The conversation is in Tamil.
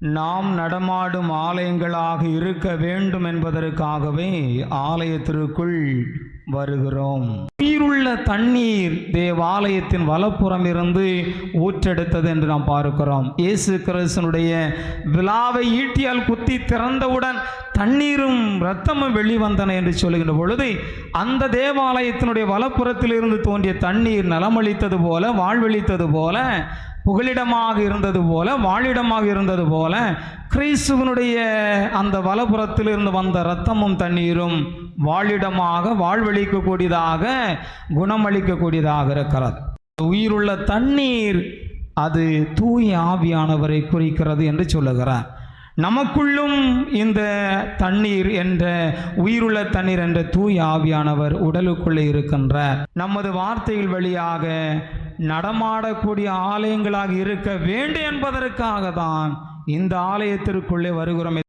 நாம் நடமாடும் ஆலயங்களாக இருக்க வேண்டும் என்பதற்காகவே ஆலயத்திற்குள் வருகிறோம். உயிருள்ள தண்ணீர் தேவாலயத்தின் வலப்புறம் இருந்து ஊற்றெடுத்தது என்று நாம் பார்க்கிறோம். இயேசு கிறிஸ்தனுடைய விழாவை ஈட்டியால் குத்தி திறந்தவுடன் தண்ணீரும் இரத்தமும் வெளிவந்தன என்று சொல்லுகின்ற பொழுது அந்த தேவாலயத்தினுடைய வலப்புறத்திலிருந்து தோன்றிய தண்ணீர் நலமளித்தது போல வாழ்வழித்தது போல புகலிடமாக இருந்தது போல வாழிடமாக இருந்தது போல கிறிஸ்துவனுடைய அந்த வலப்புறத்தில் இருந்து வந்த இரத்தமும் தண்ணீரும் வாழிடமாக வாழ்வளிக்கக்கூடியதாக குணமளிக்கக்கூடியதாக இருக்கிறது. உயிருள்ள தண்ணீர் அது தூய ஆவியானவரை குறிக்கிறது என்று சொல்லுகிறார். நமக்குள்ளும் இந்த தண்ணீர் என்ற உயிருள்ள தண்ணீர் என்ற தூய ஆவியானவர் உடலுக்குள்ளே இருக்கின்றார். நமது வார்த்தைகள் வழியாக நடமாடக்கூடிய ஆலயங்களாக இருக்க வேண்டும் என்பதற்காக தான் இந்த ஆலயத்திற்குள்ளே வருகிறோம்.